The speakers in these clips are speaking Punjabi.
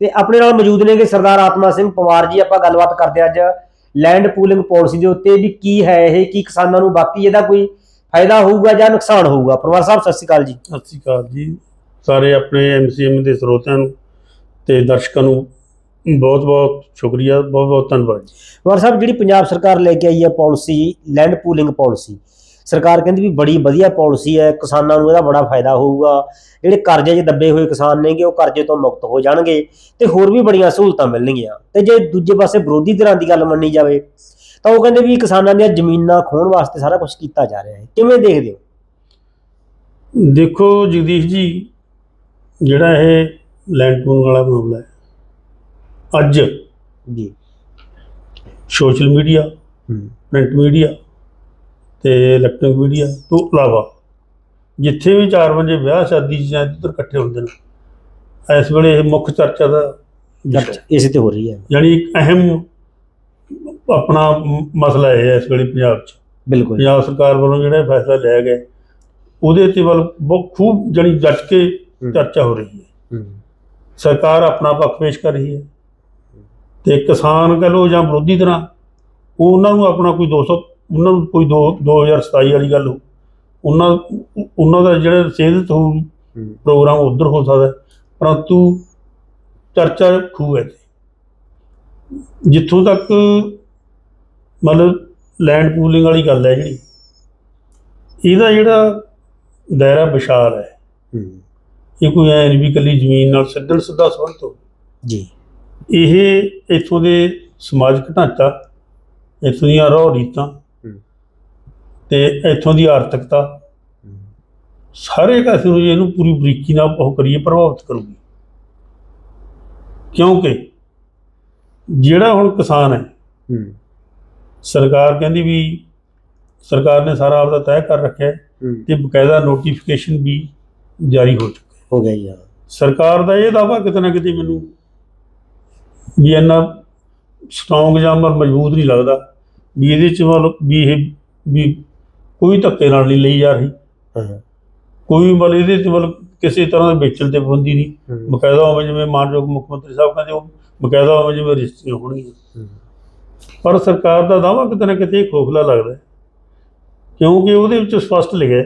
ਤੇ ਆਪਣੇ ਨਾਲ ਮੌਜੂਦ ਨੇਗੇ ਸਰਦਾਰ ਆਤਮਾ ਸਿੰਘ ਪਵਾਰ ਜੀ ਆਪਾਂ ਗੱਲਬਾਤ ਕਰਦੇ ਅੱਜ ਲੈਂਡ ਪੂਲਿੰਗ ਪਾਲਿਸੀ ਦੇ ਉੱਤੇ ਵੀ ਕੀ ਹੈ ਇਹ ਕੀ ਕਿਸਾਨਾਂ ਨੂੰ ਬਾਕੀ ਇਹਦਾ ਕੋਈ ਫਾਇਦਾ ਹੋਊਗਾ ਜਾਂ ਨੁਕਸਾਨ ਹੋਊਗਾ। ਪਰਿਵਾਰ ਸਾਹਿਬ ਸਤਿ ਸ਼੍ਰੀ ਅਕਾਲ ਜੀ। ਸਤਿ ਸ਼੍ਰੀ ਅਕਾਲ ਜੀ। ਸਾਰੇ ਆਪਣੇ ਐਮਸੀਐਮ ਦੇ ਸਰੋਤਿਆਂ ਨੂੰ ਤੇ ਦਰਸ਼ਕਾਂ ਨੂੰ ਬਹੁਤ ਬਹੁਤ ਸ਼ੁਕਰੀਆ ਬਹੁਤ ਬਹੁਤ ਧੰਨਵਾਦ ਜੀ। ਪਰਿਵਾਰ ਸਾਹਿਬ ਜਿਹੜੀ ਪੰਜਾਬ ਸਰਕਾਰ ਲੈ ਕੇ ਆਈ ਹੈ ਪਾਲਿਸੀ ਲੈਂਡ ਪੂਲਿੰਗ ਪਾਲਿਸੀ ਸਰਕਾਰ ਕਹਿੰਦੀ ਵੀ ਬੜੀ ਵਧੀਆ ਪਾਲਿਸੀ ਹੈ ਕਿਸਾਨਾਂ ਨੂੰ ਇਹਦਾ ਬੜਾ ਫਾਇਦਾ ਹੋਊਗਾ। ਜਿਹੜੇ ਕਰਜ਼ੇ 'ਚ ਦੱਬੇ ਹੋਏ ਕਿਸਾਨ ਨੇਗੇ ਉਹ ਕਰਜ਼ੇ ਤੋਂ ਮੁਕਤ ਹੋ ਜਾਣਗੇ ਤੇ ਹੋਰ ਵੀ ਬੜੀਆਂ ਸਹੂਲਤਾਂ ਮਿਲਣਗੀਆਂ। ਤੇ ਜੇ ਦੂਜੇ ਪਾਸੇ ਵਿਰੋਧੀ ਧਿਰਾਂ ਦੀ ਗੱਲ ਮੰਨੀ ਜਾਵੇ ਤਾਂ ਉਹ ਕਹਿੰਦੇ ਵੀ ਕਿਸਾਨਾਂ ਦੀਆਂ ਜ਼ਮੀਨਾਂ ਖੋਣ ਵਾਸਤੇ ਸਾਰਾ ਕੁਝ ਕੀਤਾ ਜਾ ਰਿਹਾ ਹੈ। ਕਿਵੇਂ ਦੇਖਦੇ ਹੋ? ਦੇਖੋ ਜਗਦੀਸ਼ ਜੀ ਜਿਹੜਾ ਇਹ ਲੈਂਡ ਪੂਲਿੰਗ ਵਾਲਾ ਮਾਮਲਾ ਹੈ ਅੱਜ ਜੀ। ਸੋਸ਼ਲ ਮੀਡੀਆ ਪ੍ਰਿੰਟ ਮੀਡੀਆ ਤੇ ਇਲੈਕਟ੍ਰੋਨਿਕ ਮੀਡੀਆ ਤੋਂ ਇਲਾਵਾ ਜਿੱਥੇ ਵੀ 4 ਵਜੇ ਵਿਆਹ ਸ਼ਾਦੀ ਜਾਂ ਇੱਧਰ ਇਕੱਠੇ ਹੁੰਦੇ ਨੇ ਇਸ ਵੇਲੇ ਇਹ ਮੁੱਖ ਚਰਚਾ ਦਾ। ਚਰਚਾ ਇਸੇ ਤੇ ਹੋ ਰਹੀ ਹੈ। ਯਾਨੀ ਇੱਕ ਅਹਿਮ ਆਪਣਾ ਮਸਲਾ ਇਹ ਹੈ ਇਸ ਵੇਲੇ ਪੰਜਾਬ 'ਚ। ਬਿਲਕੁਲ। ਪੰਜਾਬ ਸਰਕਾਰ ਵੱਲੋਂ ਜਿਹੜਾ ਫੈਸਲਾ ਲਿਆ ਗਿਆ ਉਹਦੇ ਤੇ ਵੱਲ ਬਹੁਤ ਖੂਬ ਜਣੀ ਜੱਟ ਕੇ। ਚਰਚਾ ਹੋ ਰਹੀ ਹੈ। ਸਰਕਾਰ ਆਪਣਾ ਪੱਖ ਪੇਸ਼ ਕਰ ਰਹੀ ਹੈ ਤੇ ਕਿਸਾਨ ਕਹ ਲੋ ਜਾਂ ਵਿਰੋਧੀ ਤਰ੍ਹਾਂ ਉਹ ਉਹਨਾਂ ਨੂੰ ਆਪਣਾ ਕੋਈ 200 ਉਹਨਾਂ ਨੂੰ ਕੋਈ ਦੋ 2027 ਵਾਲੀ ਗੱਲ ਹੋ ਉਹਨਾਂ ਉਹਨਾਂ ਦਾ ਜਿਹੜਾ ਸਿਹਤ ਹੋ ਪ੍ਰੋਗਰਾਮ ਉਧਰ ਹੋ ਸਕਦਾ ਪਰੰਤੂ ਚਰਚਾ ਖੂਹ ਹੈ। ਜਿੱਥੋਂ ਤੱਕ ਮਤਲਬ ਲੈਂਡ ਪੂਲਿੰਗ ਵਾਲੀ ਗੱਲ ਹੈ ਜਿਹੜੀ ਇਹਦਾ ਜਿਹੜਾ ਦਾਇਰਾ ਵਿਸ਼ਾਲ ਹੈ ਇਹ ਕੋਈ ਐ ਨਹੀਂ ਵੀ ਇਕੱਲੀ ਜ਼ਮੀਨ ਨਾਲ ਸਿੱਧਣ ਸਿੱਧਾ ਸੰਬੰਧ ਹੋ ਜੀ ਇਹ ਇੱਥੋਂ ਦੇ ਸਮਾਜਿਕ ਢਾਂਚਾ ਇੱਥੋਂ ਦੀਆਂ ਰੋਹ ਰੀਤਾਂ। ਤੇ ਇੱਥੋਂ ਦੀ ਆਰਥਿਕਤਾ ਸਾਰੇ ਕਾਸੇ ਨੂੰ ਜੇ ਇਹਨੂੰ ਪੂਰੀ ਬਰੀਕੀ ਨਾਲ ਉਹ ਕਰੀਏ ਪ੍ਰਭਾਵਿਤ ਕਰੂਗੀ। ਕਿਉਂਕਿ ਜਿਹੜਾ ਹੁਣ ਕਿਸਾਨ ਹੈ ਸਰਕਾਰ ਕਹਿੰਦੀ ਵੀ ਸਰਕਾਰ ਨੇ ਸਾਰਾ ਆਪਦਾ ਤੈਅ ਕਰ ਰੱਖਿਆ ਤੇ ਬਕਾਇਦਾ ਨੋਟੀਫਿਕੇਸ਼ਨ ਵੀ ਜਾਰੀ ਹੋ ਚੁੱਕੀ ਹੈ। ਗਿਆ ਹਾਂ। ਸਰਕਾਰ ਦਾ ਇਹ ਦਾਵਾ ਕਿਤੇ ਨਾ ਕਿਤੇ ਮੈਨੂੰ ਵੀ ਇੰਨਾ ਸਟਰੋਂਗ ਜਾਂ ਮਜ਼ਬੂਤ ਨਹੀਂ ਲੱਗਦਾ ਵੀ ਇਹਦੇ ਚ ਵੀ ਇਹ ਵੀ ਕੋਈ ਧੱਕੇ ਨਾਲ ਨਹੀਂ ਲਈ ਜਾ ਰਹੀ। ਕੋਈ ਮਤਲਬ ਇਹਦੇ ਚ ਮਤਲਬ ਕਿਸੇ ਤਰ੍ਹਾਂ ਦੇ ਵੇਚਣ ਤੇ ਪਾਬੰਦੀ ਨਹੀਂ। ਬਕਾਇਦਾ ਹੋਵੇ ਜਿਵੇਂ ਮਾਨਯੋਗ ਮੁੱਖ ਮੰਤਰੀ ਸਾਹਿਬ ਕਹਿੰਦੇ ਉਹ ਬਕਾਇਦਾ ਹੋਵੇ ਜਿਵੇਂ ਰਜਿਸਟਰੀਆਂ ਹੋਣਗੀਆਂ। ਪਰ ਸਰਕਾਰ ਦਾ ਦਾਵਾ ਕਿਤੇ ਨਾ ਕਿਤੇ ਖੋਖਲਾ ਲੱਗਦਾ ਹੈ। ਕਿਉਂਕਿ ਉਹਦੇ ਵਿੱਚ ਸਪਸ਼ਟ ਲਿਖਿਆ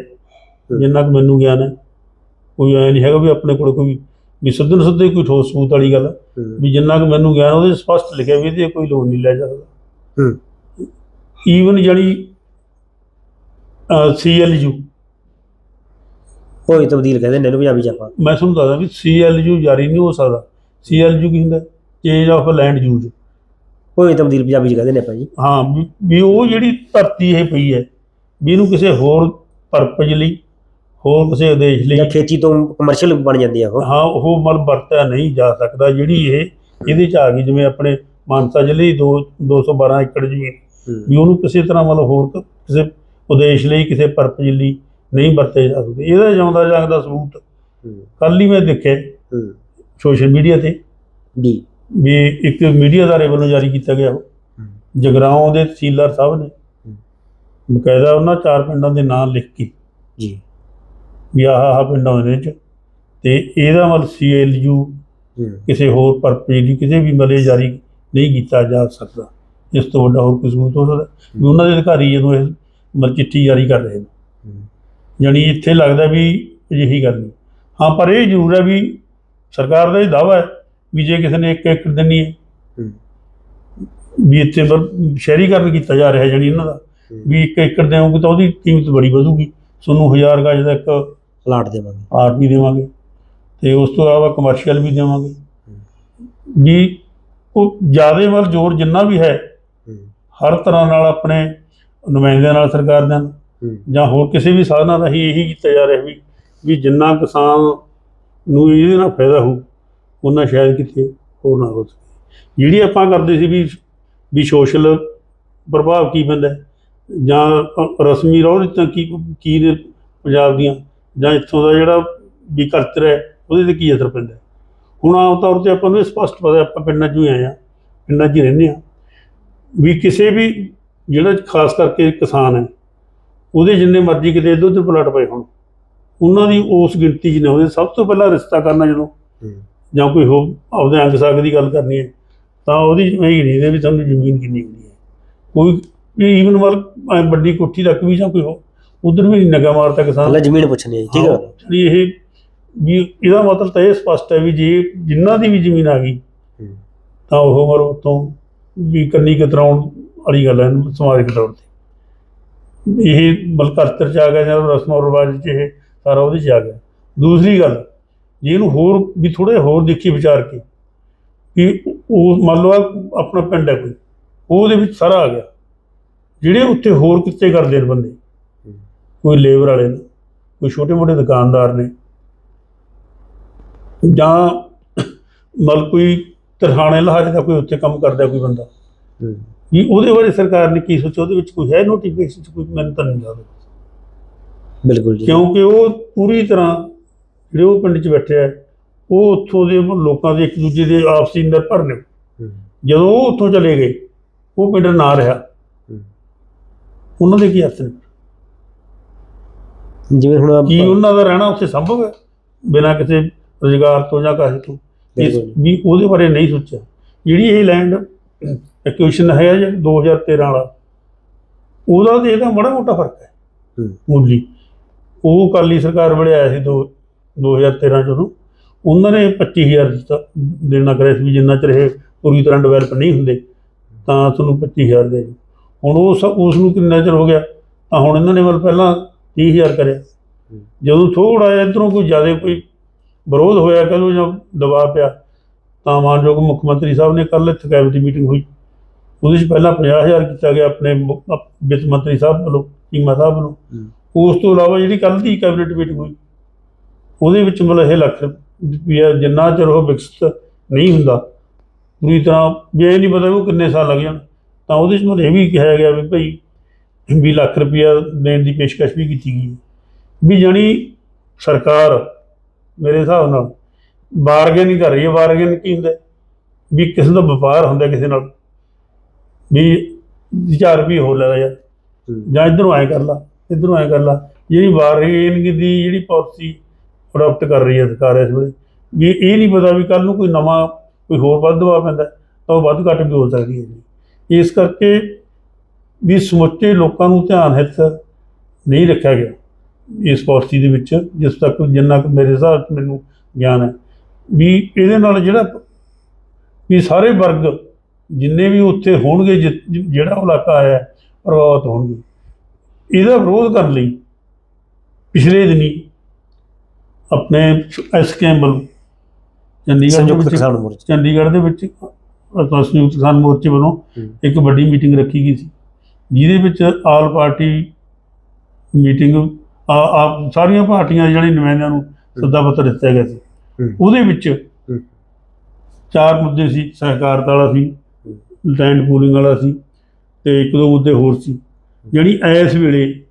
ਜਿੰਨਾ ਕੁ ਮੈਨੂੰ ਗਿਆਨ ਹੈ ਕੋਈ ਐ ਨਹੀਂ ਹੈਗਾ ਵੀ ਆਪਣੇ ਕੋਲ ਕੋਈ ਵੀ ਸਿੱਧਨ ਸਿੱਧੇ ਕੋਈ ਠੋਸ ਸਬੂਤ ਵਾਲੀ ਗੱਲ ਵੀ ਜਿੰਨਾ ਕੁ ਮੈਨੂੰ ਗਿਆਨ ਉਹਦੇ ਸਪਸ਼ਟ ਲਿਖਿਆ ਵੀ ਇਹਦੇ ਕੋਈ ਲੋਨ ਨਹੀਂ ਲੈ ਸਕਦਾ। ਹੂੰ। ਈਵਨ ਜਿਹੜੀ ਸੀਐਲਯੂ ਕੋਈ ਤਬਦੀਲ ਕਹਿੰਦੇ ਨੇ ਇਹਨੂੰ ਪੰਜਾਬੀ ਚ ਆਪਾਂ। ਮੈਂ ਤੁਹਾਨੂੰ ਦੱਸਦਾ ਵੀ ਸੀਐਲਯੂ ਜਾਰੀ ਨਹੀਂ ਹੋ ਸਕਦਾ। ਸੀਐਲਯੂ ਕੀ ਹੁੰਦਾ? ਚੇਂਜ ਆਫ ਲੈਂਡ ਯੂਜ਼ ਕੋਈ ਤਬਦੀਲ ਪੰਜਾਬੀ ਚ ਕਹਿੰਦੇ ਨੇ ਆਪਾਂ ਜੀ। ਹਾਂ ਵੀ- ਵੀ ਉਹ ਜਿਹੜੀ ਧਰਤੀ ਇਹ ਪਈ ਹੈ ਵੀ ਇਹਨੂੰ ਕਿਸੇ ਹੋਰ ਪਰਪਸ ਲਈ ਹੋਰ ਕਿਸੇ ਉਦੇਸ਼ ਲਈ ਖੇਤੀ ਤੋਂ ਕਮਰਸ਼ੀਅਲ ਬਣ ਜਾਂਦੀ ਆ ਉਹ। ਹਾਂ ਉਹ ਮਲ ਵਰਤਿਆ ਨਹੀਂ ਜਾ ਸਕਦਾ ਜਿਹੜੀ ਇਹ ਇਹਦੇ ਚ ਆ ਗਈ ਜਿਵੇਂ ਆਪਣੇ ਮਾਨਸਾ ਜ਼ਿਲ੍ਹੇ ਦੀ ਦੋ 212 ਏਕੜ ਜ਼ਮੀਨ। ਵੀ ਉਹਨੂੰ ਕਿਸੇ ਤਰ੍ਹਾਂ ਮਤਲਬ ਹੋਰ ਕ- ਕਿਸੇ ਉਦੇਸ਼ ਲਈ ਕਿਸੇ ਪਰਪਸ ਲਈ ਨਹੀਂ ਵਰਤੇ ਜਾ ਸਕਦੇ। ਇਹਦਾ ਜਿਉਂਦਾ ਜਾਂਦਾ ਸਬੂਤ ਕੱਲ ਹੀ ਮੈਂ ਦੇਖਿਆ। ਸੋਸ਼ਲ ਮੀਡੀਆ ਤੇ ਵੀ ਇੱਕ ਮੀਡੀਆ ਅਦਾਰੇ ਵੱਲੋਂ ਜਾਰੀ ਕੀਤਾ ਗਿਆ ਜਗਰਾਉਂ ਦੇ ਤਹਿਸੀਲਦਾਰ ਸਾਹਿਬ ਨੇ ਬਕਾਇਦਾ ਉਹਨਾਂ ਚਾਰ ਪਿੰਡਾਂ ਦੇ ਨਾਂ ਲਿਖ ਕੇ ਜੀ। ਵੀ ਆਹ ਆਹ ਪਿੰਡਾਂ ਦੇ ਵਿੱਚ ਤੇ ਇਹਦਾ ਮਤਲਬ ਸੀਐਲਯੂ ਕਿਸੇ ਹੋਰ ਪਰਪਸ ਲਈ ਕਿਸੇ ਵੀ ਮਲੇ ਜਾਰੀ ਨਹੀਂ ਕੀਤਾ ਜਾ ਸਕਦਾ। ਇਸ ਤੋਂ ਵੱਡਾ ਹੋਰ ਕੋਈ ਸਬੂਤ ਹੋ ਸਕਦਾ। ਵੀ ਉਹਨਾਂ ਦੇ ਅਧਿਕਾਰੀ ਜਦੋਂ ਇਹ ਮਤਲਬ ਚਿੱਠੀ ਜਾਰੀ ਕਰ ਰਹੇ ਨੇ। ਯਾਨੀ ਇੱਥੇ ਲੱਗਦਾ ਵੀ ਅਜਿਹੀ ਗੱਲ ਨਹੀਂ। ਹਾਂ ਪਰ ਇਹ ਜ਼ਰੂਰ ਹੈ ਵੀ ਸਰਕਾਰ ਦਾ ਇਹ ਦਾਵਾ ਹੈ ਵੀ ਜੇ ਕਿਸੇ ਨੇ ਇੱਕ ਏਕੜ ਦੇਣੀ ਹੈ ਵੀ ਇੱਥੇ ਸ਼ਹਿਰੀਕਰਨ ਕੀਤਾ ਜਾ ਰਿਹਾ ਜਾਨੀ ਇਹਨਾਂ ਦਾ ਵੀ ਇੱਕ ਏਕੜ ਦੇਵੋਗੇ ਤਾਂ ਉਹਦੀ ਕੀਮਤ ਬੜੀ ਵਧੂਗੀ। ਤੁਹਾਨੂੰ 1000 ਗਜ ਦਾ ਇੱਕ ਪਲਾਟ ਦੇਵਾਂਗੇ। ਆਰ ਵੀ ਦੇਵਾਂਗੇ ਤੇ ਉਸ ਤੋਂ ਇਲਾਵਾ ਕਮਰਸ਼ੀਅਲ ਵੀ ਦੇਵਾਂਗੇ। ਵੀ ਉਹ ਜ਼ਿਆਦਾ ਵੱਲ ਜ਼ੋਰ ਜਿੰਨਾ ਵੀ ਹੂੰ। ਹਰ ਤਰ੍ਹਾਂ ਨਾਲ ਆਪਣੇ ਨੁਮਾਇੰਦਿਆਂ ਨਾਲ ਸਰਕਾਰ ਦੇ ਨਾਲ ਹੂੰ ਜਾਂ ਹੋਰ ਕਿਸੇ ਵੀ ਸਾਧਨਾਂ ਰਾਹੀਂ ਇਹੀ ਕੀਤਾ ਜਾ ਰਿਹਾ ਵੀ ਵੀ ਜਿੰਨਾ ਕਿਸਾਨ ਨੂੰ ਇਹਦੇ ਨਾਲ ਫਾਇਦਾ ਹੋ ਉਹਨਾਂ ਸ਼ਾਇਦ ਕਿਤੇ ਹੋਰ ਨਾ ਹੋ ਸਕੇ ਜਿਹੜੀ ਆਪਾਂ ਕਰਦੇ ਸੀ ਵੀ ਵੀ ਸੋਸ਼ਲ ਪ੍ਰਭਾਵ ਕੀ ਪੈਂਦਾ ਹੈ, ਜਾਂ ਰਸਮੀ ਰੋਹ ਰੀਤਾਂ ਕੀ ਕੀ ਨੇ ਪੰਜਾਬ ਦੀਆਂ ਜਾਂ ਇੱਥੋਂ ਦਾ ਜਿਹੜਾ ਵੀ ਕਲਚਰ ਹੈ ਉਹਦੇ ਤੇ ਕੀ ਅਸਰ ਪੈਂਦਾ ਹੈ। ਹੁਣ ਆਮ ਤੌਰ ਤੇ ਆਪਾਂ ਨੂੰ ਇਹ ਸਪਸ਼ਟ ਪਤਾ ਹੈ, ਆਪਾਂ ਪਿੰਡਾਂ 'ਚ ਹੀ ਆਏ ਆ ਪਿੰਡਾਂ 'ਚ ਹੀ ਰਹਿੰਦੇ ਆ ਵੀ ਕਿਸੇ ਵੀ ਜਿਹੜਾ ਖਾਸ ਕਰਕੇ ਕਿਸਾਨ ਹੈ ਉਹਦੇ ਜਿੰਨੇ ਮਰਜ਼ੀ ਕਿਤੇ ਉੱਧਰ ਪਲਾਟ ਪਏ ਹੋਣ ਉਹਨਾਂ ਦੀ ਉਸ ਗਿਣਤੀ 'ਚ ਨੇ ਸਭ ਤੋਂ ਪਹਿਲਾਂ ਰਿਸ਼ਤਾ ਕਰਨਾ ਜਦੋਂ ਜਾਂ ਕੋਈ ਹੋ ਆਪਦੇ ਅੰਗ ਸਾਗ ਦੀ ਗੱਲ ਕਰਨੀ ਹੈ ਤਾਂ ਉਹਦੀ ਇਹ ਨਹੀਂ ਦੇ ਵੀ ਤੁਹਾਨੂੰ ਜ਼ਮੀਨ ਕਿੰਨੀ ਹੁੰਦੀ ਹੈ। ਕੋਈ ਈਵਨ ਮਲ ਐਂ ਵੱਡੀ ਕੋਠੀ ਤੱਕ ਵੀ ਜਾਂ ਕੋਈ ਹੋ ਉਧਰ ਵੀ ਨਗਾ ਮਾਰਤਾ ਕਿਸਾਨ। ਪਹਿਲਾਂ ਜ਼ਮੀਨ ਪੁੱਛਣੀ ਹੈ ਠੀਕ ਹਾਂ, ਇਹ ਵੀ ਇਹਦਾ ਮਤਲਬ ਤਾਂ ਇਹ ਸਪਸ਼ਟ ਹੈ ਵੀ ਜੇ ਜਿਨ੍ਹਾਂ ਦੀ ਵੀ ਜ਼ਮੀਨ ਆ ਗਈ। ਤਾਂ ਉਹ ਮਰ ਉਤੋਂ ਵੀ ਕੰਨੀ ਕਤਰਾਉਣ ਵਾਲੀ ਗੱਲ ਹੈ ਸਮਾਜਿਕ ਤੌਰ ਤੇ ਇਹ ਬਲਕਰਤਰ ਚ ਆ ਗਿਆ ਜਾਂ ਰਸਮ ਰਿਵਾਜ ਚ ਇਹ ਸਾਰਾ ਉਹਦੇ ਚ ਆ ਗਿਆ। ਦੂਸਰੀ ਗੱਲ, ਜੇ ਇਹਨੂੰ ਹੋਰ ਵੀ ਥੋੜੇ ਹੋਰ ਦੇਖੀ ਵਿਚਾਰ ਕੇ ਕਿ ਉਹ ਮੰਨ ਲਓ ਆਪਣਾ ਪਿੰਡ ਹੈ ਕੋਈ, ਉਹਦੇ ਵਿੱਚ ਸਾਰਾ ਆ ਗਿਆ। ਜਿਹੜੇ ਉੱਥੇ ਹੋਰ ਕਿੱਤੇ ਕਰਦੇ ਨੇ ਬੰਦੇ, ਕੋਈ ਲੇਬਰ ਵਾਲੇ ਨੇ, ਕੋਈ ਛੋਟੇ ਮੋਟੇ ਦੁਕਾਨਦਾਰ ਨੇ, ਜਾਂ ਮਤਲਬ ਕੋਈ ਤਰਖਾਣੇ ਲਹਾਜ ਦਾ ਕੋਈ ਉੱਥੇ ਕੰਮ ਕਰਦਾ ਕੋਈ ਬੰਦਾ। ਵੀ ਉਹਦੇ ਬਾਰੇ ਸਰਕਾਰ ਨੇ ਕੀ ਸੋਚਿਆ? ਉਹਦੇ ਵਿੱਚ ਕੋਈ ਹੈ ਨੋਟੀਫਿਕੇਸ਼ਨ ਚ ਕੋਈ? ਮੈਨੂੰ ਤਾਂ ਨਹੀਂ ਲੱਗਦਾ ਬਿਲਕੁਲ ਜੀ। ਕਿਉਂਕਿ ਉਹ ਪੂਰੀ ਤਰ੍ਹਾਂ ਜਿਹੜੇ ਉਹ ਪਿੰਡ 'ਚ ਬੈਠੇ ਆ ਉਹ ਉੱਥੋਂ ਦੇ ਲੋਕਾਂ ਦੇ ਇੱਕ ਦੂਜੇ ਦੇ ਆਪਸੀ ਨਿਰਭਰ ਨੇ ਹੂੰ। ਜਦੋਂ ਉਹ ਉੱਥੋਂ ਚਲੇ ਗਏ ਉਹ ਪਿੰਡ ਨਾ ਰਿਹਾ। ਉਹਨਾਂ ਦੇ ਕੀ ਅਰਥ ਨੇ? ਜਿਵੇਂ ਹੁਣ ਆਪਾਂ- ਕੀ ਉਹਨਾਂ ਦਾ ਰਹਿਣਾ ਉੱਥੇ ਸੰਭਵ ਹੈ? ਬਿਨਾਂ ਕਿਸੇ ਰੁਜ਼ਗਾਰ ਤੋਂ ਜਾਂ ਕਾਹੇ ਤੋਂ। ਵੀ ਉਹਦੇ ਬਾਰੇ ਨਹੀਂ ਸੋਚਿਆ। ਜਿਹੜੀ ਇਹ ਲੈਂਡ ਐਕੁਇਸ਼ਨ ਹੈ ਜਿਹੜਾ 2013 ਵਾਲਾ ਉਹਦਾ ਤੇ ਇਹਦਾ ਬੜਾ ਮੋਟਾ ਫ਼ਰਕ ਹੈ। ਮੁੱਢਲੀ। ਉਹ ਕਾਲੀ ਸਰਕਾਰ ਵੇਲੇ ਆਇਆ ਸੀ ਦੋ 2013 ਚ ਉਦੋਂ। ਉਹਨਾਂ ਨੇ 25000 ਦਿੱਤਾ ਦੇਣਾ ਕਰਿਆ ਸੀ ਜਿੰਨਾ ਚਿਰ ਇਹ ਪੂਰੀ ਤਰ੍ਹਾਂ ਡਿਵੈਲਪ ਨਹੀਂ ਹੁੰਦੇ ਤਾਂ ਤੁਹਾਨੂੰ 25000 ਦੇ। ਹੁਣ ਉਹ ਸ- ਉਸ ਨੂੰ ਕਿੰਨਾ ਚਿਰ ਹੋ ਗਿਆ ਤਾਂ ਹੁਣ ਇਹਨਾਂ ਨੇ ਮਤਲਬ ਪਹਿਲਾਂ 30000 ਕਰਿਆ। ਜਦੋਂ ਥੋੜਾ ਇੱਧਰੋਂ ਕੋਈ ਜ਼ਿਆਦਾ ਕੋਈ ਵਿਰੋਧ ਹੋਇਆ ਕਹ ਲਓ ਜਾਂ ਦਬਾਅ ਪਿਆ ਤਾਂ ਮਾਨਯੋਗ ਮੁੱਖ ਮੰਤਰੀ ਸਾਹਿਬ ਨੇ ਕੱਲ੍ਹ ਇੱਥੇ ਕੈਬਨਿਟ ਮੀਟਿੰਗ ਹੋਈ। ਉਹਦੇ 'ਚ ਪਹਿਲਾਂ 50000 ਕੀਤਾ ਗਿਆ ਆਪਣੇ ਮੁ- ਅਪ- ਵਿੱਤ ਮੰਤਰੀ ਸਾਹਿਬ ਵੱਲੋਂ ਚੀਮਾ ਸਾਹਿਬ ਵੱਲੋਂ। ਉਸ ਤੋਂ ਇਲਾਵਾ ਜਿਹੜੀ ਕੱਲ੍ਹ ਦੀ ਕੈਬਨਿਟ ਮੀਟਿੰਗ ਹੋਈ ਉਹਦੇ ਵਿੱਚ ਮਤਲਬ ਇਹ ਲੱਖ ਰੁਪਈਆ ਜਿੰਨਾ ਚਿਰ ਉਹ ਵਿਕਸਿਤ ਨਹੀਂ ਹੁੰਦਾ ਪੂਰੀ ਤਰ੍ਹਾਂ ਵੀ ਇਹ ਨਹੀਂ ਪਤਾ ਵੀ ਉਹ ਕਿੰਨੇ ਸਾਲ ਲੱਗ ਜਾਣ ਤਾਂ ਉਹਦੇ 'ਚ ਮਤਲਬ ਇਹ ਵੀ ਕਿਹਾ ਗਿਆ ਵੀ ਭਾਈ ਵੀ ਲੱਖ ਰੁਪਈਆ ਦੇਣ ਦੀ ਪੇਸ਼ਕਸ਼ ਵੀ ਕੀਤੀ ਗਈ ਵੀ ਜਾਣੀ ਸਰਕਾਰ ਮੇਰੇ ਹਿਸਾਬ ਨਾਲ ਬਾਰਗੇਨ ਹੀ ਕਰ ਰਹੀ ਹੈ ਬਾਰਗੇਨ ਕੀ ਹੁੰਦਾ ਹੈ? ਵੀ ਕਿਸੇ ਦਾ ਵਪਾਰ ਹੁੰਦਾ ਕਿਸੇ ਨਾਲ ਵੀ 4 ਰੁਪਏ ਹੋਰ ਲੈ ਯਾਰ। ਹੂੰ। ਜਾਂ ਇਧਰੋਂ ਐ ਕਰ ਲਾ ਇਧਰੋਂ ਐ ਕਰ ਲਾ। ਜਿਹੜੀ ਬਾਰਗੇਨ ਦੀ ਜਿਹੜੀ ਪਾਲਿਸੀ ਅਡਾਪਟ ਕਰ ਰਹੀ ਹੈ ਸਰਕਾਰ ਇਸ ਵੇਲੇ। ਵੀ ਇਹ ਨਹੀਂ ਪਤਾ ਵੀ ਕੱਲ ਨੂੰ ਕੋਈ ਨਵਾਂ ਕੋਈ ਹੋਰ ਵੱਧ ਦਵਾ ਪੈਂਦਾ ਤਾਂ ਉਹ ਵੱਧ ਘੱਟ ਵੀ ਹੋ ਸਕਦੀ ਹੈ ਜੀ। ਇਸ ਕਰਕੇ ਵੀ ਸਮੁੱਚੇ ਲੋਕਾਂ ਨੂੰ ਧਿਆਨ ਹਿੱਤ ਨਹੀਂ ਰੱਖਿਆ ਗਿਆ ਇਸ ਪਾਲਿਸੀ ਦੇ ਵਿੱਚ ਜਿਸ ਤੱਕ ਜਿੰਨਾ ਕੁ ਮੇਰੇ ਹਿਸਾਬ ਮੈਨੂੰ ਗਿਆਨ ਹੈ। ਵੀ ਇਹਦੇ ਨਾਲ ਜਿਹੜਾ ਵੀ ਸਾਰੇ ਵਰਗ ਜਿੰਨੇ ਵੀ ਉੱਥੇ ਹੋਣਗੇ ਜਿ- ਜਿਹੜਾ ਇਲਾਕਾ ਆਇਆ ਹੈ, ਪ੍ਰਭਾਵਿਤ ਹੋਣਗੇ। ਇਹਦਾ ਵਿਰੋਧ ਕਰਨ ਲਈ ਪਿਛਲੇ ਦਿਨੀ ਆਪਣੇ ਐਸ ਕੈਂਬਲ ਚੰਡੀਗੜ੍ਹ ਦੇ ਸੰਯੁਕਤ ਵਿੱਚ ਕਿਸਾਨ ਮੋਰਚਾ। ਚੰਡੀਗੜ੍ਹ ਦੇ ਵਿੱਚ ਅ, ਸੰਯੁਕਤ ਕਿਸਾਨ ਮੋਰਚੇ ਵੱਲੋਂ ਹੂੰ। ਇੱਕ ਵੱਡੀ ਮੀਟਿੰਗ ਰੱਖੀ ਗਈ ਸੀ। ਜਿਹਦੇ ਵਿੱਚ ਆਲ ਪਾਰਟੀ ਮੀਟਿੰਗ ਆ ਆ ਸਾਰੀਆਂ ਪਾਰਟੀਆਂ ਦੇ ਜਿਹੜੇ ਨੁਮਾਇੰਦਿਆਂ ਨੂੰ ਸੱਦਾ ਪੱਤਰ ਦਿੱਤਾ ਗਿਆ ਸੀ। ਹੂੰ। ਉਹਦੇ ਵਿੱਚ ਚਾਰ ਮੁੱਦੇ ਸੀ ਸਹਿਕਾਰਤਾ ਵਾਲਾ ਸੀ ਲੈਂਡ ਪੂਲਿੰਗ ਵਾਲਾ ਸੀ ਤੇ ਇੱਕ ਦੋ ਮੁੱਦੇ ਹੋਰ ਸੀ। ਜਿਹੜੀ ਐਸ ਵੇਲੇ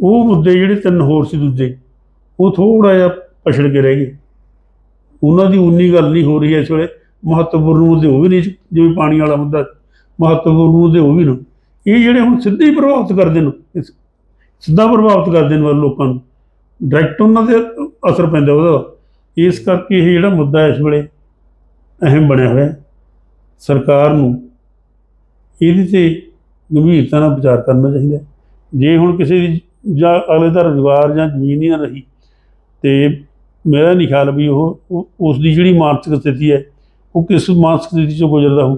ਉਹ ਮੁੱਦੇ ਜਿਹੜੇ ਤਿੰਨ ਹੋਰ ਸੀ ਦੂਜੇ, ਉਹ ਥੋੜਾ ਜਿਹਾ ਪਛੜ ਕੇ ਰਹਿ ਗਏ। ਉਹਨਾਂ ਦੀ ਉਨੀ ਗੱਲ ਨਹੀਂ ਹੋ ਰਹੀ ਇਸ ਵੇਲੇ। ਮਹੱਤਵਪੂਰਨ ਮੁੱਦੇ ਉਹ ਵੀ ਨਹੀਂ ਜਿਵੇਂ ਪਾਣੀ ਵਾਲਾ ਮੁੱਦਾ ਮਹੱਤਵਪੂਰਨ ਮੁੱਦੇ ਉਹ ਵੀ ਨਾ। ਇਹ ਜਿਹੜੇ ਹੁਣ ਸਿੱਧੇ ਹੀ ਪ੍ਰਭਾਵਿਤ ਕਰਦੇ ਨੇ, ਇਸ- ਸਿੱਧਾ ਪ੍ਰਭਾਵਿਤ ਕਰਦੇ ਨੇ ਲੋਕਾਂ ਨੂੰ। ਡਾਇਰੈਕਟ ਉਹਨਾਂ ਦੇ ਅਸਰ ਪੈਂਦਾ ਉਹਦਾ। ਇਸ ਕਰਕੇ ਇਹ ਜਿਹੜਾ ਮੁੱਦਾ ਇਸ ਵੇਲੇ ਅਹਿਮ ਬਣਿਆ ਹੋਇਆ। ਹੈ। ਸਰਕਾਰ ਨੂੰ ਇਹਦੇ ਤੇ ਗੰਭੀਰਤਾ ਨਾਲ ਵਿਚਾਰ ਕਰਨਾ ਚਾਹੀਦਾ ਜੇ ਹੁਣ ਕਿਸੇ ਦੀ ਜਾਂ ਅਗਲੇ ਦਾ ਰੁਜ਼ਗਾਰ ਜਾਂ ਜ਼ਮੀਨ ਹੀ ਨਾ ਰਹੀ ਤੇ ਮੇਰਾ ਨਹੀਂ ਖਿਆਲ ਵੀ ਉਹ ਉਹ- ਉਸ ਦੀ ਜਿਹੜੀ ਮਾਨਸਿਕ ਸਥਿਤੀ ਹੈ, ਉਹ ਕਿਸ ਮਾਨਸਿਕ ਸਥਿਤੀ ਚੋਂ ਗੁਜ਼ਰਦਾ ਹੋ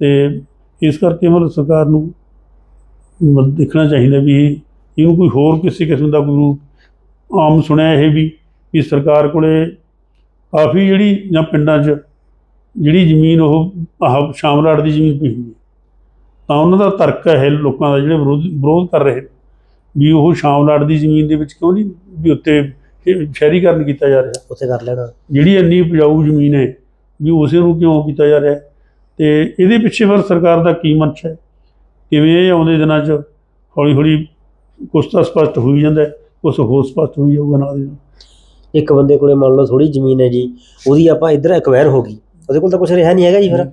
ਤੇ ਇਸ ਕਰਕੇ ਮਤਲਬ ਸਰਕਾਰ ਨੂੰ ਮਤਲਬ ਦੇਖਣਾ ਚਾਹੀਦਾ ਵੀ ਇਹਨੂੰ ਕੋਈ ਹੋਰ ਕਿਸੇ ਕਿਸਮ ਦਾ ਕੋਈ ਰੂਪ ਆਮ ਸੁਣਿਆ ਇਹ ਵੀ ਕਿ ਸਰਕਾਰ ਕੋਲੇ ਕਾਫੀ ਜਿਹੜੀ ਜਾਂ ਪਿੰਡਾਂ 'ਚ ਜਿਹੜੀ ਜ਼ਮੀਨ ਉਹ ਆਹ ਸ਼ਾਮਲਾਟ ਦੀ ਜ਼ਮੀਨ ਪਈ ਹੁੰਦੀ ਹੈ। ਤਾਂ ਉਹਨਾਂ ਦਾ ਤਰਕ ਹੈ ਲੋਕਾਂ ਦਾ ਜਿਹੜੇ ਵਿਰੋਧ ਵਿਰੋਧ ਕਰ ਰਹੇ ਵੀ ਉਹ ਸ਼ਾਮਲਾਟ ਦੀ ਜ਼ਮੀਨ ਦੇ ਵਿੱਚ ਕਿਉਂ ਨਹੀਂ ਵੀ ਉੱਤੇ ਸ਼ਹਿ- ਸ਼ਹਿਰੀਕਰਨ ਕੀਤਾ ਜਾ ਰਿਹਾ। ਉੱਥੇ ਕਰ ਲੈਣਾ। ਜਿਹੜੀ ਇੰਨੀ ਉਪਜਾਊ ਜ਼ਮੀਨ ਹੈ ਵੀ ਉਸੇ ਨੂੰ ਕਿਉਂ ਕੀਤਾ ਜਾ ਰਿਹਾ? ਤੇ ਇਹਦੇ ਪਿੱਛੇ ਫਿਰ ਸਰਕਾਰ ਦਾ ਕੀ ਮੰਸ਼ ਹੈ? ਕਿਵੇਂ ਇਹ ਆਉਂਦੇ ਦਿਨਾਂ 'ਚ ਹੌਲੀ ਹੌਲੀ ਕੁਛ ਤਾਂ ਸਪਸ਼ਟ ਹੋਈ ਜਾਂਦਾ ਕੁਛ ਹੋਰ ਸਪਸ਼ਟ ਹੋਈ ਜਾਊਗਾ ਨਾਲ ਦੀ ਨਾਲ। ਇੱਕ ਬੰਦੇ ਕੋਲੇ ਮੰਨ ਲਓ ਥੋੜੀ ਜ਼ਮੀਨ ਹੈ ਜੀ ਉਹਦੀ ਆਪਾਂ ਇੱਧਰ ਐਕਵਾਇਰ ਹੋ ਗਈ। ਉਹਦੇ ਕੋਲ ਤਾਂ ਕੁਝ ਰਿਹਾ ਨਹੀਂ ਹੈਗਾ ਜੀ ਫਿਰ।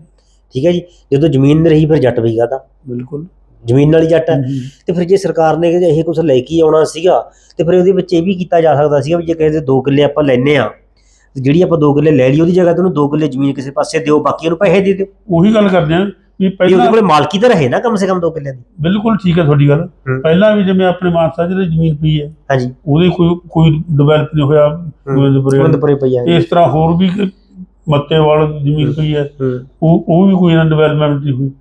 ਠੀਕ ਹੈ ਜੀ ਜਦੋਂ ਜ਼ਮੀਨ ਨਹੀਂ ਰਹੀ ਫਿਰ ਜੱਟ ਵੀ ਤਾਂ। ਬਿਲਕੁਲ। ਜ਼ਮੀਨ ਹੀ ਜੱਟ ਹੈ। ਤੇ ਫਿਰ ਜੇ ਸਰਕਾਰ ਨੇ ਇਹ ਕੁਝ ਲੈ ਕੇ ਹੀ ਆਉਣਾ ਸੀਗਾ ਤੇ ਫਿਰ ਉਹਦੇ ਵਿੱਚ ਇਹ ਵੀ ਕੀਤਾ ਜਾ ਸਕਦਾ ਸੀਗਾ ਵੀ ਜੇ ਕਿਸੇ ਦੇ 2 ਕਿੱਲੇ ਆਪਾਂ ਲੈਨੇ ਆ ਜਿਹੜੀ ਆਪਾਂ 2 ਕਿੱਲੇ ਲੈ ਲਈ ਉਹਦੀ ਜਗ੍ਹਾ ਤੇ ਉਹਨੂੰ 2 ਕਿੱਲੇ ਜ਼ਮੀਨ ਕਿਸੇ ਪਾਸੇ ਦਿਓ ਬਾਕੀ ਉਹਨੂੰ ਪੈਸੇ ਦੇ ਦਿਓ। ਉਹੀ ਗੱਲ ਕਰਦੇ ਆ ਵੀ ਵੀ ਉਹਦੇ ਪਹਿਲਾਂ ਕੋਲੇ ਮਾਲਕੀ ਤਾਂ ਰਹੇ ਨਾ ਕਮ ਸੇ ਕਮ 2 ਕਿੱਲੇ ਦੀ। ਬਿਲਕੁਲ ਠੀਕ ਹੈ ਤੁਹਾਡੀ ਗੱਲ। ਹੂੰ। ਪਹਿਲਾਂ ਵੀ ਜਿਵੇਂ ਆਪਣੇ ਮਾਨਸਾ ਜਿਹੜੇ ਜ਼ਮੀਨ ਪਈ ਹੈ ਹਾਂਜੀ। ਉਹਦੇ ਕੋਈ ਕੋਈ ਡਿਵੈਲਪ ਨਹੀਂ ਹੋਇਆ ਵਾਲੀ। ਗੋਬਿੰਦਪੁਰੇ ਪਈ ਆ। ਇਸ ਤਰ੍ਹਾਂ ਹੋਰ ਵੀ ਮੱਤੇਵਾਲ ਜ਼ਮੀਨ ਪਈ ਹੈ। ਉਹ ਉਹ ਵੀ ਕੋਈ ਨਾ ਡਿਵੈਲਪਮੈਂਟ ਨਹੀਂ ਹੋਈ।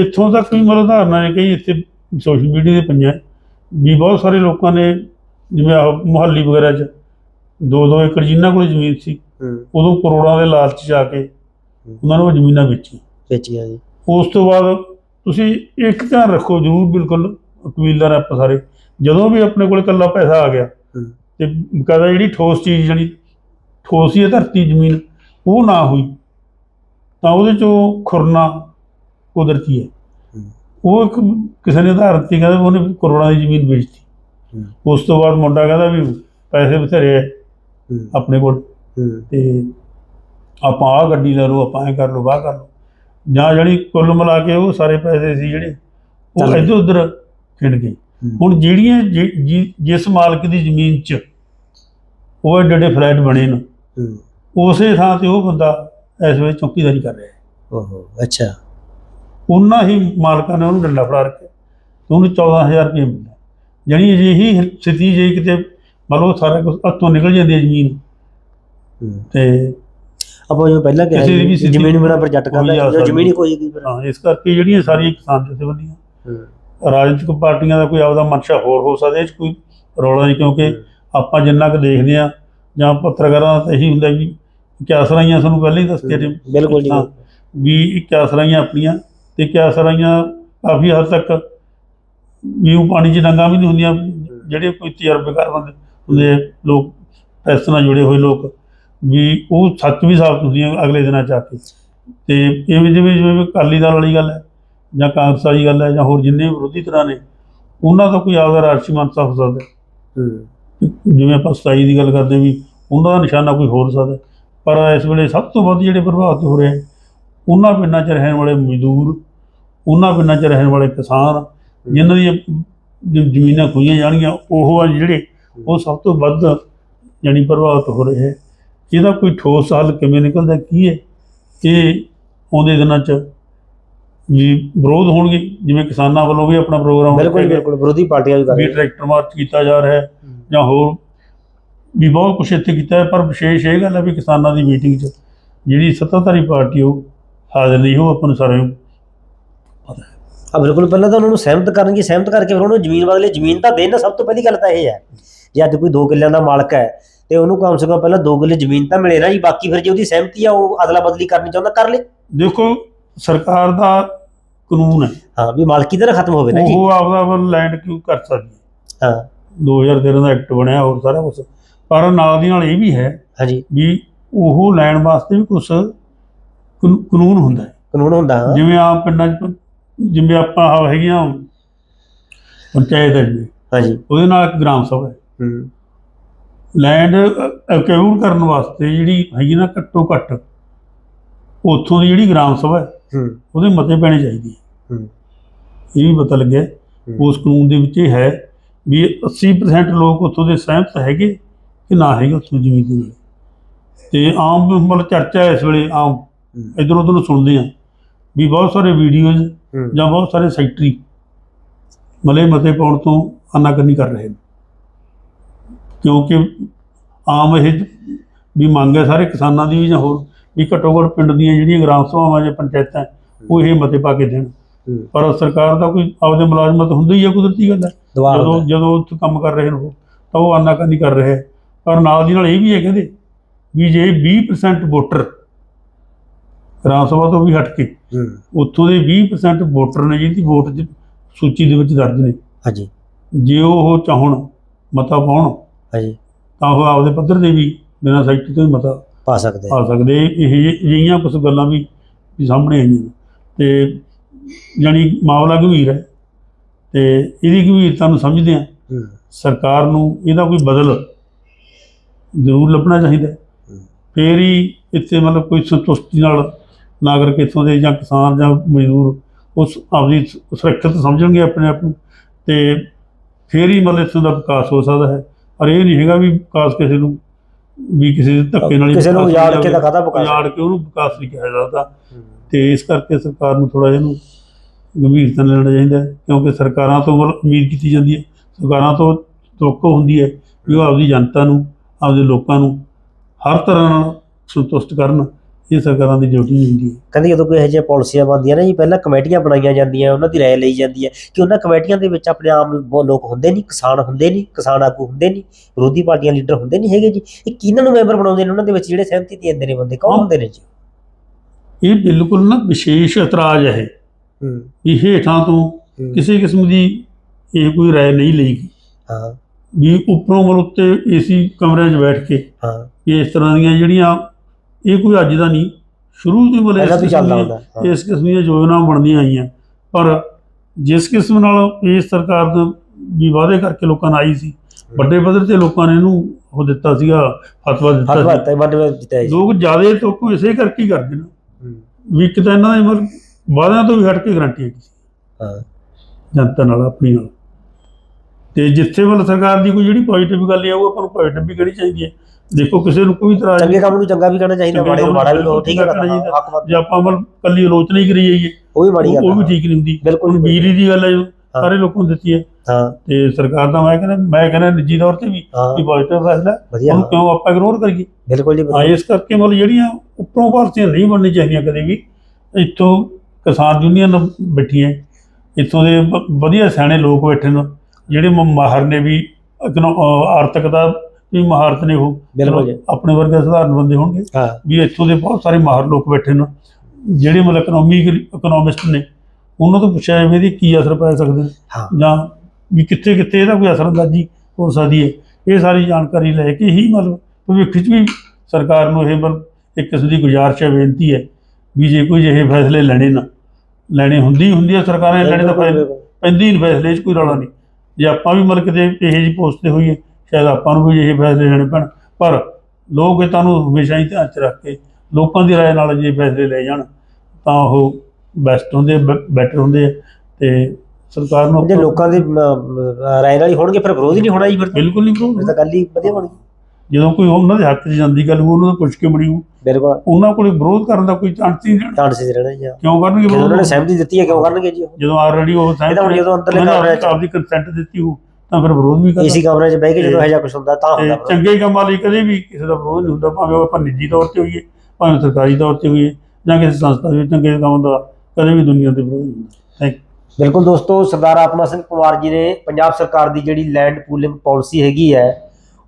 ਇੱਥੋਂ ਤੱਕ ਵੀ ਮਤਲਬ ਉਦਾਹਰਨਾਂ ਨੇ ਕਈ ਇੱਥੇ ਸੋਸ਼ਲ ਮੀਡੀਆ ਤੇ ਪਈਆਂ। ਵੀ ਬਹੁਤ ਸਾਰੇ ਲੋਕਾਂ ਨੇ ਜਿਵੇਂ ਮੁਹੱਲੀ ਵਗੈਰਾ 'ਚ ਦੋ ਦੋ ਏਕੜ ਜਿਨ੍ਹਾਂ ਕੋਲ ਜ਼ਮੀਨ ਸੀ ਉਦੋਂ ਕਰੋੜਾਂ ਦੇ ਲਾਲਚ 'ਚ ਆ ਕੇ ਉਹਨਾਂ ਨੂੰ ਜ਼ਮੀਨਾਂ ਵੇਚੀਆਂ। ਵੇਚੀ ਆ ਜੀ। ਉਸ ਤੋਂ ਬਾਅਦ ਤੁਸੀਂ ਇੱਕ ਧਿਆਨ ਰੱਖੋ ਜ਼ਰੂਰ ਬਿਲਕੁਲ ਕਬੀਲਦਾਰ ਆਪਾਂ ਸਾਰੇ ਜਦੋਂ ਵੀ ਆਪਣੇ ਕੋਲ ਇਕੱਲਾ ਪੈਸਾ ਆ ਗਿਆ। ਤੇ ਕਹਦਾ ਜਿਹੜੀ ਠੋਸ ਚੀਜ਼ ਜਿਹੜੀ ਠੋਸ ਹੀ ਹੈ ਧਰਤੀ ਜ਼ਮੀਨ ਉਹ ਨਾ ਹੋਈ ਤਾਂ ਉਹਦੇ ਚੋਂ ਖੁਰਨਾ ਕੁਦਰਤੀ ਹੈ। ਉਹ ਇੱਕ ਕਿਸੇ ਨੇ ਉਦਾਹਰਨ ਦਿੱਤੀ ਕਹਿੰਦਾ ਉਹਨੇ ਕਰੋੜਾਂ ਦੀ ਜ਼ਮੀਨ ਵੇਚਤੀ। ਉਸ ਤੋਂ ਬਾਅਦ ਮੁੰਡਾ ਕਹਿੰਦਾ ਵੀ ਪੈਸੇ ਬਥੇਰੇ ਹੈ ਹੂੰ। ਆਪਣੇ ਕੋਲ। ਤੇ ਆਪਾਂ ਆਹ ਗੱਡੀ ਲੈ ਲਓ ਆਪਾਂ ਐ ਕਰ ਲਓ ਵਾਹ ਕਰ ਲਓ। ਜਾਂ ਜਿਹੜੀ ਕੁੱਲ ਮਿਲਾ ਕੇ ਉਹ ਸਾਰੇ ਪੈਸੇ ਸੀ ਜਿਹੜੇ ਉਹ। ਇੱਧਰ ਉੱਧਰ ਖਿੰਡ ਗਏ। ਹੁਣ ਜਿਹੜੀਆਂ ਜਿਸ ਮਾਲਕ ਦੀ ਜ਼ਮੀਨ 'ਚ ਉਹ ਏਡੇ ਏਡੇ ਫਲੈਟ ਬਣੇ ਨੇ। ਉਸੇ ਥਾਂ ਤੇ ਉਹ ਬੰਦਾ ਇਸ ਵੇਲੇ ਚੌਕੀਦਾਰੀ ਕਰ ਰਿਹਾ ਹੈ। ਓਹੋ ਅੱਛਾ। ਉਹਨਾਂ ਹੀ ਮਾਲਕਾਂ ਨੇ ਉਹਨੂੰ ਡੰਡਾ ਫੜਾ ਰੱਖਿਆ ਤੇ ਉਹਨੂੰ 14000 ਰੁਪਏ ਮਿਲਦਾ ਜਾਣੀ ਅਜਿਹੀ ਸਥਿਤੀ ਜੇ ਕਿਤੇ ਮੰਨ ਲਓ ਸਾਰਾ ਕੁਝ ਹੱਥੋਂ ਨਿਕਲ ਜਾਂਦੀ ਹੈ ਜ਼ਮੀਨ ਤੇ ਆਪਾਂ ਜੋ ਪਹਿਲਾਂ ਕਿਹਾ ਜੀ, ਜ਼ਮੀਨ ਬਿਨਾ ਪ੍ਰੋਜੈਕਟ ਹੋਈ ਜਾ ਕਰਦਾ ਸਕਦੀ। ਜ਼ਮੀਨ ਹੀ ਕੋਈ ਨਹੀਂ ਫਿਰ ਹਾਂ ਇਸ ਕਰਕੇ ਜਿਹੜੀਆਂ ਸਾਰੀਆਂ ਕਿਸਾਨ ਜਥੇਬੰਦੀਆਂ ਰਾਜਨੀਤਿਕ ਪਾਰਟੀਆਂ ਦਾ ਕੋਈ ਆਪਦਾ ਮਨਸ਼ਾ ਹੋਰ ਹੋ ਸਕਦਾ ਇਹ ਕੋਈ ਰੌਲਾ ਨਹੀਂ ਕਿਉਂਕਿ ਆਪਾਂ ਜਿੰਨਾ ਕੁ ਦੇਖਦੇ ਆ ਜਾਂ ਪੱਤਰਕਾਰਾਂ ਦਾ ਤਾਂ ਇਹੀ ਹੁੰਦਾ ਵੀ ਕਿਆ ਸਰਾਈਆਂ ਸਾਨੂੰ ਪਹਿਲਾਂ ਹੀ ਦੱਸਦੇ ਨੇ ਬਿਲਕੁਲ ਜੀ। ਹਾਂ, ਵੀ ਕਿਆ ਸਰਾਈਆਂ ਆਪਣੀਆਂ ਤੇ ਕਿਆ ਸਰਾਈਆਂ ਕਾਫੀ ਹੱਦ ਤੱਕ ਵੀ ਉਹ ਪਾਣੀ 'ਚ ਡੰਗਾਂ ਵੀ ਨਹੀਂ ਹੁੰਦੀਆਂ ਜਿਹੜੇ ਕੋਈ ਤਜਰਬੇਕਾਰ ਬੰਦੇ ਹੁੰਦੇ ਆ, ਲੋਕ ਇਸ ਨਾਲ ਜੁੜੇ ਹੋਏ ਲੋਕ ਵੀ ਉਹ ਸੱਚ ਵੀ ਸਾਬਤ ਹੁੰਦੀਆਂ ਅਗਲੇ ਦਿਨਾਂ 'ਚ ਆ ਕੇ। ਤੇ ਇਵੇਂ ਜਿਵੇਂ ਜਿਵੇਂ ਅਕਾਲੀ ਦਲ ਵਾਲੀ ਗੱਲ ਹੈ ਜਾਂ ਕਾਂਗਰਸ ਵਾਲੀ ਗੱਲ ਹੈ ਜਾਂ ਹੋਰ ਜਿੰਨੇ ਵੀ ਵਿਰੋਧੀ ਤਰ੍ਹਾਂ ਨੇ ਉਹਨਾਂ ਦਾ ਕੋਈ ਆਪਦਾ ਰਾਜਸੀ ਮਨਸਾ ਹੋ ਸਕਦਾ ਹੂੰ। ਜਿਵੇਂ ਆਪਾਂ ਸਤਾਈ ਦੀ ਗੱਲ ਕਰਦੇ ਵੀ ਉਹਨਾਂ ਦਾ ਨਿਸ਼ਾਨਾ ਕੋਈ ਹੋਰ ਸਕਦਾ ਪਰ ਇਸ ਵੇਲੇ ਸਭ ਤੋਂ ਵੱਧ ਜਿਹੜੇ ਪ੍ਰਭਾਵਿਤ ਹੋ ਰਹੇ ਉਹਨਾਂ ਪਿੰਡਾਂ 'ਚ ਰਹਿਣ ਵਾਲੇ ਮਜ਼ਦੂਰ ਉਹਨਾਂ ਪਿੰਡਾਂ 'ਚ ਰਹਿਣ ਵਾਲੇ ਕਿਸਾਨ ਜਿਨ੍ਹਾਂ ਦੀਆਂ ਜ- ਜ਼ਮੀਨਾਂ ਖੋਈਆਂ ਜਾਣਗੀਆਂ ਉਹ ਆ ਜਿਹੜੇ ਉਹ ਸਭ ਤੋਂ ਵੱਧ ਜਾਣੀ ਪ੍ਰਭਾਵਿਤ ਹੋ ਰਹੇ ਹੈ ਇਹਦਾ ਕੋਈ ਠੋਸ ਹੱਲ ਕਿਵੇਂ ਨਿਕਲਦਾ ਕੀ ਹੈ? ਇਹ ਆਉਂਦੇ ਦਿਨਾਂ 'ਚ ਵੀ ਵਿਰੋਧ ਹੋਣਗੇ ਜਿਵੇਂ ਕਿਸਾਨਾਂ ਵੱਲੋਂ ਵੀ ਆਪਣਾ ਪ੍ਰੋਗਰਾਮ ਬਿਲਕੁਲ। ਬਿਲਕੁਲ ਵਿਰੋਧੀ ਪਾਰਟੀਆਂ ਵੀ ਕਰ ਵੀ ਟਰੈਕਟਰ ਮਾਰਚ ਕੀਤਾ ਜਾ ਰਿਹਾ ਹੈ ਜਾਂ ਹੋਰ ਵੀ ਬਹੁਤ ਕੁਛ ਇੱਥੇ ਕੀਤਾ ਹੈ ਪਰ ਵਿਸ਼ੇਸ਼ ਇਹ ਗੱਲ ਹੈ ਵੀ ਕਿਸਾਨਾਂ ਦੀ ਮੀਟਿੰਗ 'ਚ ਜਿਹੜੀ ਸੱਤਾਧਾਰੀ ਪਾਰਟੀ ਉਹ ਹਾਜ਼ਰ ਨਹੀਂ ਉਹ ਆਪਾਂ ਨੂੰ ਸਾਰਿਆਂ ਨੂੰ ਆ ਬਿਲਕੁਲ। ਪਹਿਲਾਂ ਤਾਂ ਉਹਨਾਂ ਨੂੰ ਸਹਿਮਤ ਕਰਨਗੇ ਸਹਿਮਤ ਕਰਕੇ ਫਿਰ ਉਹਨੂੰ ਜ਼ਮੀਨ ਬਦਲੇ ਜ਼ਮੀਨ ਤਾਂ ਦੇਣ ਸਭ ਤੋਂ ਪਹਿਲੀ ਗੱਲ ਤਾਂ ਇਹ ਹੈ ਜੇ ਅੱਜ ਕੋਈ 2 ਕਿੱਲਿਆਂ ਦਾ ਮਾਲਕ ਹੈ ਤੇ ਉਹਨੂੰ ਕਮ ਸੇ ਕਮ ਪਹਿਲਾਂ 2 ਕਿੱਲੇ ਜ਼ਮੀਨ ਤਾਂ ਮਿਲੇ ਨਾ ਜੀ ਬਾਕੀ ਫਿਰ ਜੇ ਉਹਦੀ ਸਹਿਮਤੀ ਆ ਉਹ ਅਦਲਾ ਬਦਲੀ ਕਰਨੀ ਚਾਹੁੰਦਾ ਕਰ ਲੇ। ਦੇਖੋ ਸਰਕਾਰ ਦਾ ਕਾਨੂੰਨ ਹੈ। ਹਾਂ ਵੀ ਮਾਲਕੀ ਤਾਂ ਖਤਮ ਹੋਵੇ ਨਾ ਜੀ। ਉਹ ਆਪਦਾ ਲੈਂਡ ਕਿਉਂ ਕਰ ਸਕਦੀ ਹੈ? ਹਾਂ। 2013 ਦਾ ਐਕਟ ਬਣਿਆ ਹੋਰ ਸਾਰਾ ਕੁਝ ਪਰ ਨਾਲ ਦੀ ਨਾਲ ਇਹ ਵੀ ਹੈ ਹਾਂਜੀ। ਵੀ ਉਹ ਲੈਣ ਵਾਸਤੇ ਵੀ ਕੁਝ ਕਾਨੂੰਨ ਹੁੰਦਾ ਹੈ। ਕਾਨੂੰਨ ਹੁੰਦਾ ਹਾਂ। ਜਿਵੇਂ ਆਮ ਪਿੰਡਾਂ 'ਚ ਜਿਵੇਂ ਆਪਾਂ ਆਹ ਹੈਗੀਆਂ ਪੰਚਾਇਤ ਹੈ ਜੀ। ਹਾਂਜੀ। ਉਹਦੇ ਨਾਲ ਇੱਕ ਗ੍ਰਾਮ ਸਭਾ ਹੈ। ਹੂੰ। ਲੈਂਡ ਅਕਾਊਂਟ ਕਰਨ ਵਾਸਤੇ ਜਿਹੜੀ ਹੈਗੀ ਨਾ ਘੱਟੋ ਘੱਟ ਉੱਥੋਂ ਦੀ ਜਿਹੜੀ ਗ੍ਰਾਮ ਸਭਾ ਹੈ ਹੂੰ। ਉਹਦੇ ਮਤੇ ਪੈਣੇ ਚਾਹੀਦੇ ਹੈ। ਹੂੰ। ਇਹ ਵੀ ਪਤਾ ਲੱਗਿਆ। ਉਸ ਕਾਨੂੰਨ ਦੇ ਵਿੱਚ ਇਹ ਹੈ ਵੀ 80% ਲੋਕ ਉੱਥੋਂ ਦੇ ਸਹਿਮਤ ਹੈਗੇ। ਕਿ ਨਾ ਹੈਗੇ ਉੱਥੋਂ ਜ਼ਮੀਨ ਦੇ ਨਾਲ ਤੇ ਆਮ ਮਤਲਬ ਚਰਚਾ ਇਸ ਵੇਲੇ ਆਮ ਇਧਰ ਉਧਰ ਨੂੰ ਸੁਣਦੇ ਆ ਵੀ ਬਹੁਤ ਸਾਰੇ ਵੀਡੀਓਜ਼ ਜਾਂ ਬਹੁਤ ਸਾਰੇ ਸੈਕਟਰੀ ਮਲੇ ਮਤੇ ਪਾਉਣ ਤੋਂ ਅਨਾਕਰਨੀ ਕਰ ਰਹੇ ਨੇ। ਕਿਉਂਕਿ ਆਮ ਇਹ ਵੀ ਮੰਗ ਹੈ ਸਾਰੇ ਕਿਸਾਨਾਂ ਦੀ ਵੀ ਜਾਂ ਹੋਰ ਵੀ ਘੱਟੋ ਘੱਟ ਪਿੰਡ ਦੀਆਂ ਜਿਹੜੀਆਂ ਗ੍ਰਾਮ ਸਭਾਵਾਂ ਜਾਂ ਪੰਚਾਇਤਾਂ ਉਹ ਇਹ ਮਤੇ ਪਾ ਕੇ ਦੇਣ। ਪਰ ਸਰਕਾਰ ਦਾ ਕੋਈ ਆਪਦੇ ਮੁਲਾਜ਼ਮਾਂ ਹੁੰਦੀ ਹੀ ਹੈ ਕੁਦਰਤੀ ਗੱਲ ਹੈ। ਜਦੋਂ ਜਦੋਂ ਉੱਥੇ ਕੰਮ ਕਰ ਰਹੇ ਨੇ ਉਹ ਤਾਂ ਉਹ ਆਨਾਕਾਨੀ ਕਰ ਰਹੇ ਹੈ। ਪਰ ਨਾਲ ਦੀ ਨਾਲ ਇਹ ਵੀ ਹੈ ਕਹਿੰਦੇ ਵੀ ਜੇ 20% ਵੋਟਰ ਗ੍ਰਾਮ ਸਭਾ ਤੋਂ ਵੀ ਹਟ ਕੇ ਉੱਥੋਂ ਦੇ 20% ਵੋਟਰ ਨੇ ਜਿਹਦੀ ਵੋਟ ਸੂਚੀ ਦੇ ਵਿੱਚ ਦਰਜ ਨੇ। ਹਾਂਜੀ। ਜੇ ਉਹ ਚਾਹਣ ਮਤਾ ਪਾਉਣ ਹਾਂਜੀ। ਤਾਂ ਉਹ ਆਪਦੇ ਪੱਧਰ ਦੇ ਵੀ ਬਿਨਾਂ ਸੈਕਟਰੀ ਤੋਂ ਹੀ ਮਤਾ ਪਾ ਸਕਦੇ ਆ। ਆ ਸਕਦੇ। ਇਹ ਜਿਹੀਆਂ ਕੁਝ ਗੱਲਾਂ ਵੀ ਸਾਹਮਣੇ ਆਈਆਂ ਨੇ। ਤੇ ਜਾਣੀ ਮਾਮਲਾ ਗੰਭੀਰ ਹੈ ਤੇ ਇਹਦੀ ਗੰਭੀਰਤਾ ਨੂੰ ਸਮਝਦੇ ਆ ਸਰਕਾਰ ਨੂੰ ਇਹਦਾ ਕੋਈ ਬਦਲ ਜ਼ਰੂਰ ਲੱਭਣਾ ਚਾਹੀਦਾ। ਫੇਰ ਹੀ ਇੱਥੇ ਮਤਲਬ ਕੋਈ ਸੰਤੁਸ਼ਟੀ ਨਾਲ ਨਾਗਰਿਕ ਇੱਥੋਂ ਦੇ ਜਾਂ ਕਿਸਾਨ ਜਾਂ ਮਜ਼ਦੂਰ ਉਸ ਆਪਦੀ ਸੁਰੱਖਿਅਤ ਸਮਝਣਗੇ ਆਪਣੇ ਆਪ ਨੂੰ ਤੇ ਫੇਰ ਹੀ ਮਤਲਬ ਇੱਥੋਂ ਦਾ ਵਿਕਾਸ ਹੋ ਸਕਦਾ ਹੈ। ਪਰ ਇਹ ਨਹੀਂ ਹੈਗਾ ਵੀ ਵਿਕਾਸ ਕਿਸੇ ਨੂੰ ਵੀ ਕਿਸੇ ਦੇ ਧੱਕੇ ਨਾਲ ਕਿਸੇ ਨੂੰ ਨਹੀਂ ਕੇ ਤਾਂ ਕਾਹਦਾ ਵਿਕਾਸ ਉਜਾੜ ਕੇ ਉਹਨੂੰ ਵਿਕਾਸ ਨਹੀਂ ਕਿਹਾ ਜਾਂਦਾ ਤੇ ਇਸ ਕਰਕੇ ਸਰਕਾਰ ਨੂੰ ਥੋੜਾ ਇਹਨੂੰ ਗੰਭੀਰਤਾ ਨਾਲ ਲੈਣਾ ਚਾਹੀਦਾ ਕਿਉਂਕਿ ਸਰਕਾਰਾਂ ਤੋਂ ਉਮੀਦ ਕੀਤੀ ਜਾਂਦੀ ਹੈ। ਸਰਕਾਰਾਂ ਤੋਂ ਤੋਕੋ ਹੁੰਦੀ ਹੈ ਵੀ ਉਹ ਆਪਦੀ ਜਨਤਾ ਨੂੰ ਆਪਦੇ ਲੋਕਾਂ ਨੂੰ ਹਰ ਤਰ੍ਹਾਂ ਨਾਲ ਸੰਤੁਸ਼ਟ ਕਰਨ ਇਹ ਸਰਕਾਰਾਂ ਦੀ ਡਿਊਟੀ ਹੁੰਦੀ ਹੈ। ਕਹਿੰਦੇ ਜਦੋਂ ਕੋਈ ਇਹੋ ਜਿਹੀਆਂ ਪਾਲਿਸੀਆਂ ਬਣਦੀਆਂ ਨੇ ਜੀ ਪਹਿਲਾਂ ਕਮੇਟੀਆਂ ਬਣਾਈਆਂ ਜਾਂਦੀਆਂ ਉਹਨਾਂ ਦੀ ਰਾਏ ਲਈ ਜਾਂਦੀ ਹੈ ਕਿ ਉਹਨਾਂ ਕਮੇਟੀਆਂ ਦੇ ਵਿੱਚ ਆਪਣੇ ਆਮ ਲੋਕ ਹੁੰਦੇ ਨਹੀਂ ਕਿਸਾਨ ਹੁੰਦੇ ਨਹੀਂ ਕਿਸਾਨ ਆਗੂ ਹੁੰਦੇ ਨਹੀਂ ਵਿਰੋਧੀ ਪਾਰਟੀਆਂ ਲੀਡਰ ਹੁੰਦੇ ਨਹੀਂ ਹੈਗੇ ਜੀ। ਇਹ ਕਿਹਨਾਂ ਨੂੰ ਮੈਂਬਰ ਬਣਾਉਂਦੇ ਨੇ ਉਹਨਾਂ ਦੇ ਵਿੱਚ ਜਿਹੜੇ ਸਹਿਮਤੀ ਦੇ ਦਿੰਦੇ ਨੇ ਬੰਦੇ ਕੌਣ ਹੁੰਦੇ ਨੇ ਜੀ? ਇਹ ਬਿਲਕੁਲ ਨਾ ਵਿਸ਼ੇਸ਼ ਇਤਰਾਜ਼ ਹੈ। ਇਹ ਹੇਠਾਂ ਤੋਂ ਕਿਸੇ ਕਿਸਮ ਦੀ ਇਹ ਕੋਈ ਰਾਏ ਨਹੀਂ ਲਈ ਗਈ। ਹਾਂ। ਵੀ ਉੱਪਰੋਂ ਵੱਲ ਉੱਤੇ ਏਸੀ ਕਮਰਿਆਂ 'ਚ ਬੈਠ ਕੇ ਹਾਂ। ਇਸ ਤਰ੍ਹਾਂ ਦੀਆਂ ਜਿਹੜੀਆਂ ਇਹ ਕੋਈ ਅੱਜ ਦਾ ਨਹੀਂ ਸ਼ੁਰੂ ਤੋਂ ਮਤਲਬ ਪਹਿਲਾਂ ਇਸ ਤੋਂ ਕਿਸਮ ਚੱਲਦਾ ਹੁੰਦਾ। ਇਸ ਕਿਸਮ ਦੀਆਂ ਯੋਜਨਾਵਾਂ ਬਣਦੀਆਂ ਆਈਆਂ। ਪਰ ਜਿਸ ਕਿਸਮ ਨਾਲ ਇਸ ਸਰਕਾਰ ਦੇ ਵੀ ਵਾਅਦੇ ਕਰਕੇ ਲੋਕਾਂ ਨਾਲ ਆਈ ਸੀ ਵੱਡੇ ਪੱਧਰ ਤੇ ਲੋਕਾਂ ਨੇ ਇਹਨੂੰ ਉਹ ਦਿੱਤਾ ਸੀਗਾ ਫਤਵਾ ਦਿੱਤਾ ਸੀ। ਤੇ ਵੱਡ ਜਿੱਤਿਆ ਜੀ ਲੋਕ ਜ਼ਿਆਦਾ ਤੋਂ ਕੋਈ ਇਸੇ ਕਰਕੇ ਹੀ ਕਰਦੇ ਨੇ। ਵੀ ਇੱਕ ਤਾਂ ਇਹਨਾਂ ਦੇ ਮਤਲਬ ਵਾਅਦਿਆਂ ਤੋਂ ਵੀ ਹਟ ਕੇ ਗਰੰਟੀ ਹੈ ਹਾਂ। ਜਨਤਾ ਨਾਲ ਆਪਣੀ ਨਾਲ। ਤੇ ਜਿੱਥੇ ਵੱਲ ਸਰਕਾਰ ਦੀ ਕੋਈ ਜਿਹੜੀ ਪੋਜ਼ਿਟਿਵ ਗੱਲ ਹੈ ਉਹ ਆਪਾਂ ਨੂੰ ਪੋਜ਼ਿਟਿਵ ਵੀ ਕਹਿਣੀ ਚਾਹੀਦੀ ਹੈ? ਦੇਖੋ ਕਿਸੇ ਨੂੰ ਕੋਈ ਇਤਰਾਜ਼ ਚੰਗੇ ਕੰਮ ਨੂੰ ਚੰਗਾ ਵੀ ਕਹਿਣਾ ਚਾਹੀਦਾ ਮਾੜੇ ਨੂੰ ਮਾੜਾ ਵੀ ਬਿਲਕੁਲ ਠੀਕ ਹੈ। ਹੱਕ ਜੇ ਆਪਾਂ ਵੱਲ ਕੱਲੀ ਆਲੋਚਨਾ ਹੀ ਕਰੀ ਜਾਈਏ ਉਹ ਵੀ ਮਾੜੀ ਗੱਲ ਉਹ ਵੀ ਠੀਕ ਨਹੀਂ ਹੁੰਦੀ। ਬਿਲਕੁਲ ਬਿਜਲੀ ਦੀ ਗੱਲ ਹੈ ਸਾਰੇ ਲੋਕਾਂ ਨੂੰ ਦਿੱਤੀ ਹੈ। ਹਾਂ। ਤੇ ਸਰਕਾਰ ਦਾ ਮੈਂ ਕਹਿੰਦਾ ਮੈਂ ਕਹਿੰਦਾ ਨਿੱਜੀ ਤੌਰ ਤੇ ਵੀ ਹਾਂ। ਕਿ ਪੋਜ਼ਿਟਿਵ ਫੈਸਲਾ ਉਹਨੂੰ ਕਿਉਂ ਆਪਾਂ ਇਗਨੋਰ ਕਰੀਏ? ਬਿਲਕੁਲ ਜੀ ਹਾਂ। ਇਸ ਕਰਕੇ ਮਤਲਬ ਜਿਹੜੀਆਂ ਉੱਪਰੋਂ ਭਾਰਤੀਆਂ ਨਹੀਂ ਬਣਨੀ ਚਾਹੀਦੀਆਂ ਕਦੇ ਵੀ ਇੱਥੋਂ ਕਿਸਾਨ ਯੂਨੀਅਨ ਬੈਠੀਆਂ ਇੱਥੋਂ ਦੇ ਵਧੀਆ ਸਿਆਣੇ ਲੋਕ ਬੈਠੇ ਨੇ। ਜਿਹੜੇ ਮ- ਮਾਹਰ ਨੇ ਵੀ ਇਕਨੋ- ਅਹ ਆਰਥਿਕਤਾ ਵੀ ਮਹਾਰਤ ਨੇ ਉਹ। ਬਿਲਕੁਲ ਜੀ। ਆਪਣੇ ਵਰਗੇ ਸਧਾਰਨ ਬੰਦੇ ਹੋਣਗੇ। ਹਾਂ। ਵੀ ਇੱਥੋਂ ਦੇ ਬਹੁਤ ਸਾਰੇ ਮਾਹਰ ਲੋਕ ਬੈਠੇ ਨੇ। ਜਿਹੜੇ ਮਤਲਬ ਇਕਨੋਮੀ ਇਕਨੋਮਿਸਟ ਨੇ ਉਹਨਾਂ ਤੋਂ ਪੁੱਛਿਆ ਜਾਵੇ ਇਹਦੀ ਕੀ ਅਸਰ ਪੈ ਸਕਦੇ ਨੇ ਹਾਂ। ਜਾਂ ਵੀ ਕਿੱਥੇ ਕਿੱਥੇ ਇਹਦਾ ਕੋਈ ਅਸਰਅੰਦਾਜ਼ੀ ਹੋ ਸਕਦੀ ਹੈ। ਇਹ ਸਾਰੀ ਜਾਣਕਾਰੀ ਲੈ ਕੇ ਹੀ ਮਤਲਬ ਭਵਿੱਖ 'ਚ ਵੀ ਸਰਕਾਰ ਨੂੰ ਇਹ ਮਤਲਬ ਇੱਕ ਕਿਸਮ ਦੀ ਗੁਜ਼ਾਰਿਸ਼ ਹੈ ਬੇਨਤੀ ਹੈ ਵੀ ਜੇ ਕੋਈ ਜਿਹੇ ਫੈਸਲੇ ਲੈਣੇ ਨਾ ਲੈਣੇ ਹੁੰਦੀ ਹੁੰਦੀ ਹੈ ਸਰਕਾਰਾਂ ਨੇ ਲੈਣੇ ਤਾਂ ਪੈ- ਪੈਂਦੀ ਨਹੀਂ ਫੈਸਲੇ 'ਚ ਕੋਈ ਰੌਲਾ ਨਹੀਂ। ਜੇ ਆਪਾਂ ਵੀ ਮਤਲਬ ਕਿਤੇ ਇਹੋ ਜਿਹੀ ਪੋਸਟ ਤੇ ਹੋਈਏ ਸ਼ਾਇਦ ਆਪਾਂ ਨੂੰ ਵੀ ਜਿਹੇ ਫੈਸਲੇ ਲੈਣੇ ਪੈਣ। ਪਰ ਲੋਕ ਇਹ ਤੁਹਾਨੂੰ ਹਮੇਸ਼ਾ ਹੀ ਧਿਆਨ 'ਚ ਰੱਖ ਕੇ ਲੋਕਾਂ ਦੀ ਰਾਏ ਨਾਲ ਜੇ ਫੈਸਲੇ ਲੈ ਜਾਣ ਤਾਂ ਉਹ ਬੈਸਟ ਹੁੰਦੇ ਬੈਟਰ ਹੁੰਦੇ ਤੇ ਸਰਕਾਰ ਨੂੰ ਜੇ ਲੋਕਾਂ ਦੇ ਰਾਏ ਨਾਲ ਹੀ ਹੋਣਗੇ ਫਿਰ ਵਿਰੋਧ ਹੀ ਨਹੀਂ ਹੋਣਾ ਜੀ ਫਿਰ। ਬਿਲਕੁਲ ਨਹੀਂ ਪ੍ਰੋਬਲਮ ਤਾਂ ਗੱਲ ਹੀ ਵਧੀਆ ਬਣ। ਗਈ ਜਦੋਂ ਕੋਈ ਉਹਨਾਂ ਦੇ ਹੱਕ 'ਚ ਜਾਂਦੀ ਗੱਲ ਹੋਊ, ਉਹਨਾਂ ਨੂੰ ਪੁੱਛ ਕੇ ਬਣੀ ਹੋਊ, ਬਿਲਕੁਲ ਉਹਨਾਂ ਕੋਲ ਵਿਰੋਧ ਕਰਨ ਦਾ ਕੋਈ ਚਾਂਸ ਨਹੀਂ ਰਹਿਣਾ ਚਾਂਸ ਹੀ ਰਹਿਣਾ ਜੀ ਹਾਂ। ਕਿਉਂ ਕਰਨਗੇ ਜਦੋਂ ਉਹਨਾਂ ਨੇ ਵਿਰੋਧ ਸਹਿਮਤੀ ਦਿੱਤੀ ਹੈ ਕਿਉਂ ਕਰਨਗੇ ਜੀ ਉਹ? ਜਦੋਂ ਆਲਰੇਡੀ ਉਹ ਇਹ ਤਾਂ ਹੁਣ ਜਦੋਂ ਅੰਦਰਲੇ ਉਹਨਾਂ ਨੇ ਕਮਰੇ 'ਚ ਆਪਦੀ ਕੰਸੈਂਟ ਦਿੱਤੀ ਹੋ ਤਾਂ ਫਿਰ ਵਿਰੋਧ ਵੀ ਕਰਨਾ ਏਸੀ ਕਮਰੇ 'ਚ ਬਹਿ ਕੇ ਜਦੋਂ ਇਹੋ ਜਿਹਾ ਕੁਝ ਹੁੰਦਾ ਤਾਂ ਤੇ ਹੁੰਦਾ ਵਿਰੋਧ। ਚੰਗੇ ਕੰਮਾਂ ਲਈ ਕਦੇ ਵੀ ਕਿਸੇ ਦਾ ਵਿਰੋਧ ਨਹੀਂ ਹੁੰਦਾ ਭਾਵੇਂ ਉਹ ਆਪਾਂ ਨਿੱਜੀ ਤੌਰ ਤੇ ਹੋਈਏ ਭਾਵੇਂ ਸਰਕਾਰੀ ਤੌਰ ਤੇ ਹੋਈਏ ਜਾਂ ਕਿਸੇ ਸੰਸਥਾ ਦੇ ਵਿੱਚ ਚੰਗੇ ਕੰਮ ਦਾ ਕਦੇ ਵੀ ਦੁਨੀਆ ਤੇ ਵਿਰੋਧ ਨਹੀਂ ਹੁੰਦਾ ਥੈਂਕ ਬਿਲਕੁਲ ਦੋਸਤੋ ਸਰਦਾਰ ਆਤਮਾ ਸਿੰਘ ਕੁਮਾਰ ਜੀ ਨੇ ਪੰਜਾਬ ਸਰਕਾਰ ਦੀ ਜਿਹੜੀ ਲੈਂਡ ਪੂਲਿੰਗ ਪਾਲਿਸੀ ਹੈਗੀ ਹੈ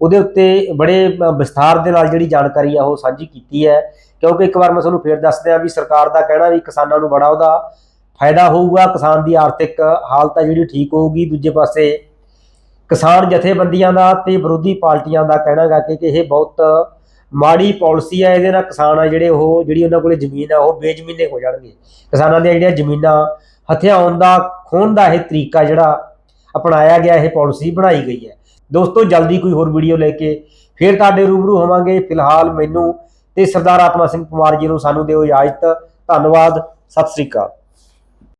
ਉਹਦੇ ਉੱਤੇ ਬੜੇ ਵਿਸਥਾਰ ਦੇ ਨਾਲ ਜਿਹੜੀ ਜਾਣਕਾਰੀ ਆ ਉਹ ਸਾਂਝੀ ਕੀਤੀ ਹੈ। ਕਿਉਂਕਿ ਇੱਕ ਵਾਰ ਮੈਂ ਤੁਹਾਨੂੰ ਫੇਰ ਦੱਸ ਦਿਆਂ ਵੀ ਸਰਕਾਰ ਦਾ ਕਹਿਣਾ ਵੀ ਕਿਸਾਨਾਂ ਨੂੰ ਬੜਾ ਉਹਦਾ ਫਾਇਦਾ ਹੋਊਗਾ। ਕਿਸਾਨ ਦੀ ਆਰਥਿਕ ਹਾਲਤ ਆ ਜਿਹੜੀ ਠੀਕ ਹੋਊਗੀ। ਦੂਜੇ ਪਾਸੇ ਕਿਸਾਨ ਜਥੇਬੰਦੀਆਂ ਦਾ ਤੇ ਵਿਰੋਧੀ ਪਾਰਟੀਆਂ ਦਾ ਕਹਿਣਾ ਗਾ ਕਿ ਇਹ ਬਹੁਤ ਮਾੜੀ ਪਾਲਿਸੀ ਹੈ ਇਹਦੇ ਨਾਲ ਕਿਸਾਨ ਆ ਜਿਹੜੇ ਉਹ, ਜਿਹੜੀ ਉਹਨਾਂ ਕੋਲੇ ਜ਼ਮੀਨ ਆ, ਉਹ ਬੇਜ਼ਮੀਨੇ ਹੋ ਜਾਣਗੇ। ਕਿਸਾਨਾਂ ਦੀਆਂ ਜਿਹੜੀਆਂ ਜ਼ਮੀਨਾਂ ਹਥਿਆਉਣ ਦਾ, ਖੋਹਣ ਦਾ ਇਹ ਤਰੀਕਾ ਜਿਹੜਾ ਅਪਣਾਇਆ ਗਿਆ, ਇਹ ਪਾਲਿਸੀ ਬਣਾਈ ਗਈ ਹੈ। ਦੋਸਤੋ, ਜਲਦੀ ਕੋਈ ਹੋਰ ਵੀਡੀਓ ਲੈ ਕੇ ਫੇਰ ਤੁਹਾਡੇ ਰੂਬਰੂ ਹੋਵਾਂਗੇ। ਫਿਲਹਾਲ ਮੈਨੂੰ ਤੇ ਸਰਦਾਰ ਆਤਮਾ ਸਿੰਘ ਕੁਮਾਰ ਜੀ ਨੂੰ ਸਾਨੂੰ ਦਿਓ ਇਜਾਜ਼ਤ। ਧੰਨਵਾਦ। ਸਤਿ ਸ੍ਰੀ ਅਕਾਲ।